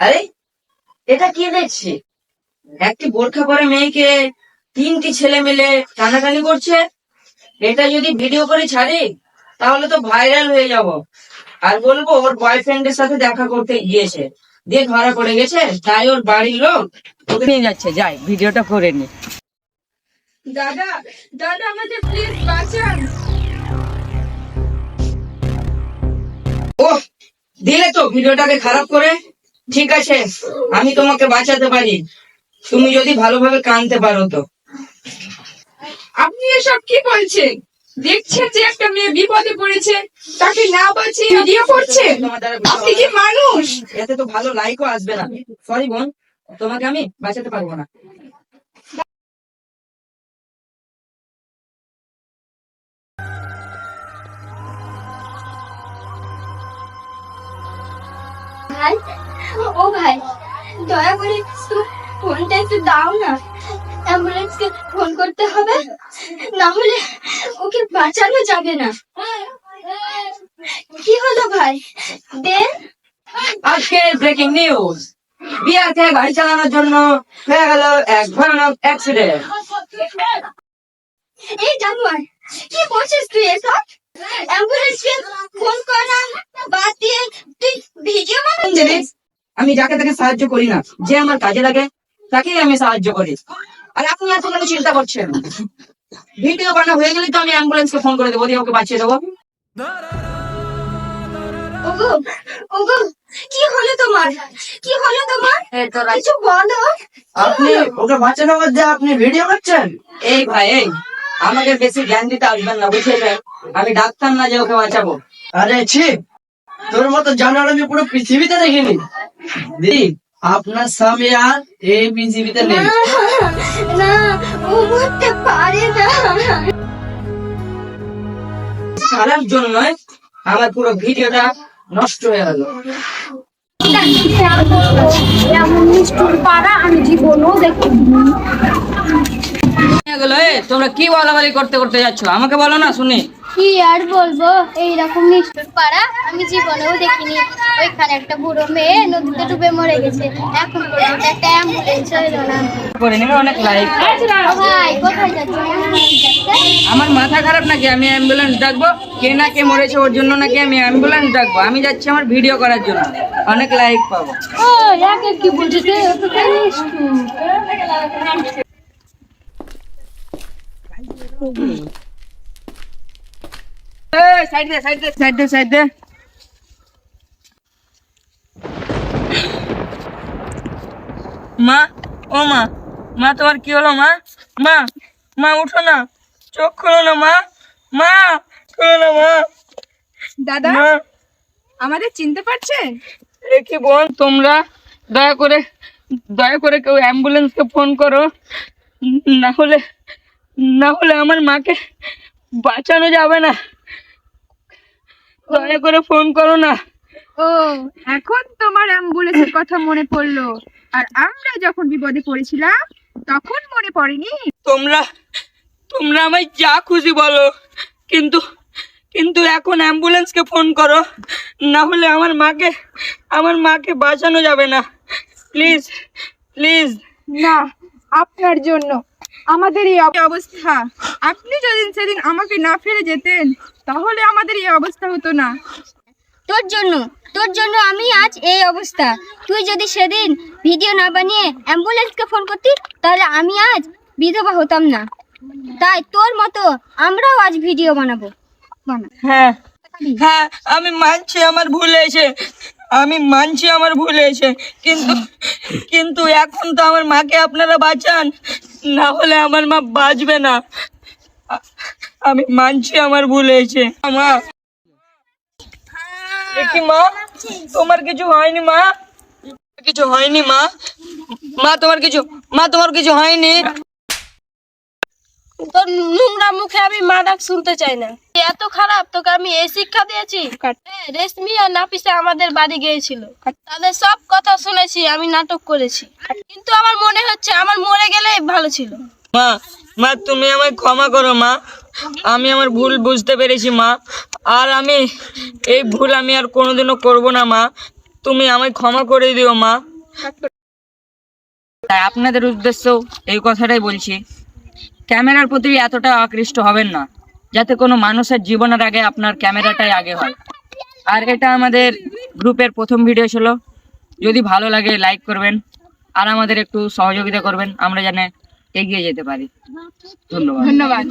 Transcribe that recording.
আরে এটা কি দেখছি? একটি বোরখা পরে মেয়েকে তিনটি ছেলে মিলে টানাটানি করছে? এটা যদি ভিডিও করে ছাড়ি তাহলে তো ভাইরাল হয়ে যাব। আর বলব ওর বয়ফ্রেন্ডের সাথে দেখা করতে গিয়েছে। দিয়ে ধরা পড়ে গেছে তাই ওর বাড়ির লোক ওকে নিয়ে যাচ্ছে। যাই ভিডিওটা করে নি। দাদা দাদা আমাদের প্লিজ বাঁচান। ও দিলে তো ভিডিওটাকে খারাপ করে। ঠিক আছে আমি তোমাকে বাঁচাতে পারি। তুমি যদি ভালোভাবে কানতে পারো তো। আপনি এসব কি বলছেন? দেখছেন যে একটা মেয়ে বিপদে পড়েছে তাকে না বাঁচিয়ে ভিডিও করছেন? আপনি কি মানুষ? এতে তো ভালো লাইকও আসবে না। সরি বোন তোমাকে আমি বাঁচাতে পারব না। ভাই ও ভাই দয়া করে একটু ফোনটা একটু দাও না। অ্যাম্বুলেন্সকে ফোন করতে হবে? না হলে ওকে বাঁচানো যাবে না। কি হলো ভাই? দেন। আজকের ব্রেকিং নিউজ থেকে গাড়ি চালানোর জন্য হয়ে গেল এক ভয়ানক অ্যাক্সিডেন্ট এই জানোয়ার কি করছিস তুই এসব? অ্যাম্বুলেন্সকে ফোন করা বাদ দিয়ে তুই ভিডিও বানাচ্ছিস? আমি যাকে তাকে সাহায্য করি না যে আমার কাজে লাগে তাকেই আমি সাহায্য করি। আর আপনি এত কেন চিন্তা করছেন। ভিডিও বানা হয়ে গেলে তো আমি অ্যাম্বুলেন্সকে ফোন করে দেবো দিয়ে ওকে বাঁচিয়ে দেবো। ওগো ওগো কি হলো তোমার? কি হলো তোমার? কিছু বলো। আপনি ওকে বাঁচানোর মধ্যে আপনি ভিডিও করছেন? এই ভাই এই আমাকে বেশি জ্ঞান দিতে আসবেন না বুঝেছেন আমি ডাক্তার না যে ওকে বাঁচাবো। আরে ছি তোর মতো জানার আমি পুরো পৃথিবীতে দেখিনি। দিদি আপনার স্বামী আর এই পৃথিবীতে নেই। না, ও মরতে পারে না। সারার জন্য আমার পুরো ভিডিওটা নষ্ট হয়ে গেল। তোমরা কি বলাবলি করতে করতে যাচ্ছ? আমাকে বলো না শুনি। কি আর বলব? এইরকম নিষ্ঠুর পাড়া আমি জীবনেও দেখিনি। ওইখানে একটা বুড়ো মেয়ে নদীতে ডুবে মরে গেছে। এখন পর্যন্ত একটা অ্যাম্বুলেন্স হইল না। করে নেবে অনেক লাইক ভাই কোথায় যাচ্ছে? আমার মাথা খারাপ নাকি? আমি অ্যাম্বুলেন্স ডাকবো। কে না কে মরেছে ওর জন্য নাকি আমি অ্যাম্বুলেন্স ডাকবো? আমি যাচ্ছি আমার ভিডিও করার জন্য। অনেক লাইক পাবো। ও একে কি বলছিস নিষ্ঠুর। সাইড দে সাইড দে সাইড দে সাইড দে মা ও মা মা তোমার কি হলো মা? মা মা উঠো না। চোখ খোলো না মা। মা খোলো না মা। দাদা আমাদের চিনতে পারছেন এ কি বোন তোমরা দয়া করে দয়া করে কেউ অ্যাম্বুলেন্সকে ফোন করো। না হলে না হলে আমার মাকে বাঁচানো যাবে না। দয়া করে ফোন করো না। ও এখন তোমার অ্যাম্বুলেন্সের কথা মনে পড়ল। আর আমরা যখন বিপদে পড়েছিলাম তখন মনে পড়েনি? তোমরা তোমরা আমায় যা খুশি বলো কিন্তু কিন্তু এখন অ্যাম্বুলেন্সকে ফোন করো না হলে আমার মাকে আমার মাকে বাঁচানো যাবে না। প্লিজ প্লিজ না আপনার জন্য। আমাদের এই অব- অবস্থা। আপনি যদি সেদিন আমাকে না ফেলে যেতেন তাহলে আমাদের এই অবস্থা হতো না। তোর জন্য তোর জন্য আমি আজ এই অবস্থা। তুই যদি সেদিন ভিডিও না বানিয়ে অ্যাম্বুলেন্সকে ফোন করতি তাহলে আমি আজ বিধবা হতাম না। তাই তোর মতো আমরাও আজ ভিডিও বানাবো। বানা। হ্যাঁ হ্যাঁ আমি মানছি আমার ভুল হয়েছে। আমি মানছি আমার ভুল হয়েছে। কিন্তু কিন্তু এখন তো আমার মাকে আপনারা বাঁচান না হলে আমার মা বাঁচবে না। আমি মানছি আমার ভুল হয়েছে। মা। দেখি মা তোমার কিছু হয়নি মা। কিছু হয়নি মা। মা তোমার কিছু মা তোমার কিছু হয়নি। তোর নোংরা মুখে আমি মা ডাক শুনতে চাই না। এত খারাপ তোকে আমি এই শিক্ষা দিয়েছি? রেশমি আর নাফিসা আমাদের বাড়ি গিয়েছিল। তাদের সব কথা শুনেছি আমি নাটক করেছি। কিন্তু আমার মনে হচ্ছে আমার মরে গেলে ভালো ছিল। মা মা তুমি আমায় ক্ষমা করো মা। আমি আমার ভুল বুঝতে পেরেছি, মা। আর আমি, এই ভুল আমি আর কোনোদিনও করব না, মা। তুমি আমায় ক্ষমা করে দিও, মা। তাই আপনাদের উদ্দেশ্য এই কথাটাই বলছি। ক্যামেরার প্রতি এতটা আকৃষ্ট হবেন না, যাতে কোনো মানুষের জীবনের আগে আপনার ক্যামেরাটাই আগে হয়। আর এটা আমাদের গ্রুপের প্রথম ভিডিও ছিল। যদি ভালো লাগে, লাইক করবেন। আর আমাদের একটু সহযোগিতা করবেন। আমরা যেন এগিয়ে যেতে পারি। ধন্যবাদ। ধন্যবাদ।